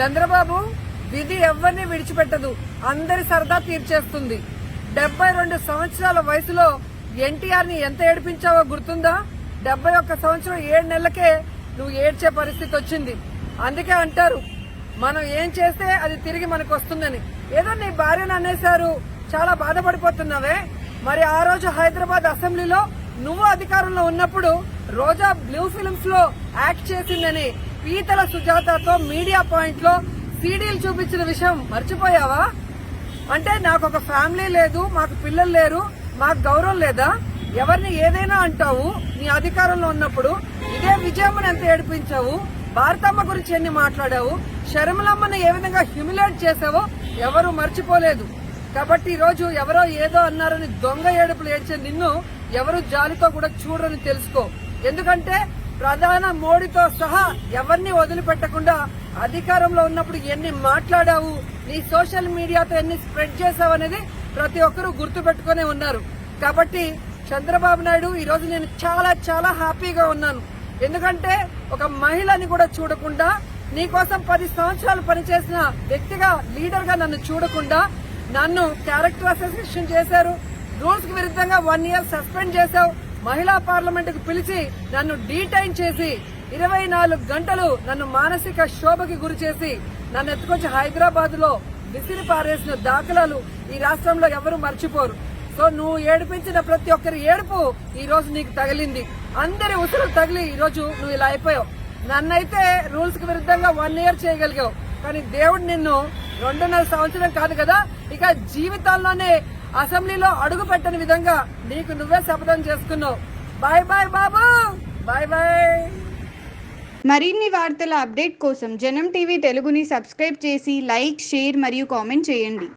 చంద్రబాబు విధి ఎవరిని విడిచిపెట్టదు. అందరి సరదా తీర్చేస్తుంది. డెబ్బై రెండు సంవత్సరాల వయసులో ఎన్టీఆర్ని ఎంత ఏడిపించావో గుర్తుందా? డెబ్బై ఒక్క సంవత్సరం ఏడు నెలలకే నువ్వు ఏడ్చే పరిస్థితి వచ్చింది. అందుకే అంటారు మనం ఏం చేస్తే అది తిరిగి మనకు వస్తుందని ఏదో నీ భార్యను అనేశారు చాలా బాధపడిపోతున్నావే. మరి ఆ రోజు హైదరాబాద్ అసెంబ్లీలో నువ్వు అధికారంలో ఉన్నప్పుడు రోజా బ్లూ ఫిల్మ్స్లో యాక్ట్ చేసిందని పీతల సుజాతతో మీడియా పాయింట్లో సీడీలు చూపించిన విషయం మర్చిపోయావా? అంటే నాకు ఒక ఫ్యామిలీ లేదు మాకు పిల్లలు లేరు మాకు గౌరవం లేదా? ఎవరిని ఏదైనా అంటావు నీ అధికారంలో ఉన్నప్పుడు ఇదే విజయమ్మని ఎంత ఏడిపించావు? భారతమ్మ గురించి ఎన్ని మాట్లాడావు? శర్మలమ్మని ఏ విధంగా హ్యూమిలేట్ చేసావో ఎవరు మర్చిపోలేదు. కాబట్టి ఈరోజు రోజు ఎవరో ఏదో అన్నారని దొంగ ఏడుపులు ఏడ్చే నిన్ను ఎవరు జాలితో కూడా చూడరని తెలుసుకో. ఎందుకంటే ప్రధాన మోడీతో సహా ఎవరిని వదిలిపెట్టకుండా అధికారంలో ఉన్నప్పుడు ఎన్ని మాట్లాడావు? నీ సోషల్ మీడియాతో ఎన్ని స్ప్రెడ్ చేసావు అనేది ప్రతి ఒక్కరూ గుర్తు పెట్టుకునే ఉన్నారు. కాబట్టి చంద్రబాబు నాయుడు ఈ రోజు నేను చాలా చాలా హ్యాపీగా ఉన్నాను. ఎందుకంటే ఒక మహిళని కూడా చూడకుండా నీకోసం పది సంవత్సరాలు పనిచేసిన వ్యక్తిగా లీడర్గా నన్ను చూడకుండా నన్ను క్యారెక్టర్ అసోసియేషన్ చేశారు. రూల్స్కి విరుద్ధంగా వన్ ఇయర్ సస్పెండ్ చేశావు. మహిళా పార్లమెంట్కు పిలిచి నన్ను డీటైన్ చేసి ఇరవై నాలుగు గంటలు నన్ను మానసిక శోభకి గురి చేసి నన్ను ఎత్తుకొచ్చి హైదరాబాద్లో విసిరి పారేసిన దాఖలాలు ఈ రాష్ట్రంలో ఎవరు మర్చిపోరు. సో నువ్వు ఏడిపించిన ప్రతి ఒక్కరి ఏడుపు ఈ రోజు నీకు తగిలింది. అందరి ఉసురు తగిలి ఈ రోజు నువ్వు ఇలా అయిపోయావు. నన్నైతే రూల్స్కి విరుద్ధంగా వన్ ఇయర్ చేయగలిగావు. కానీ దేవుడు నిన్ను రెండున్నర సంవత్సరం కాదు కదా ఇక జీవితాల్లోనే అసెంబ్లీలో అడుగు పెట్టని విధంగా నీకు నువ్వే శపథం చేసుకున్నావు. బాయ్ బాయ్ బాబు. Bye bye. మరిన్ని వార్తల అప్డేట్ కోసం జనం టీవీ తెలుగుని సబ్స్క్రైబ్ చేసి లైక్ షేర్ మరియు కామెంట్ చేయండి.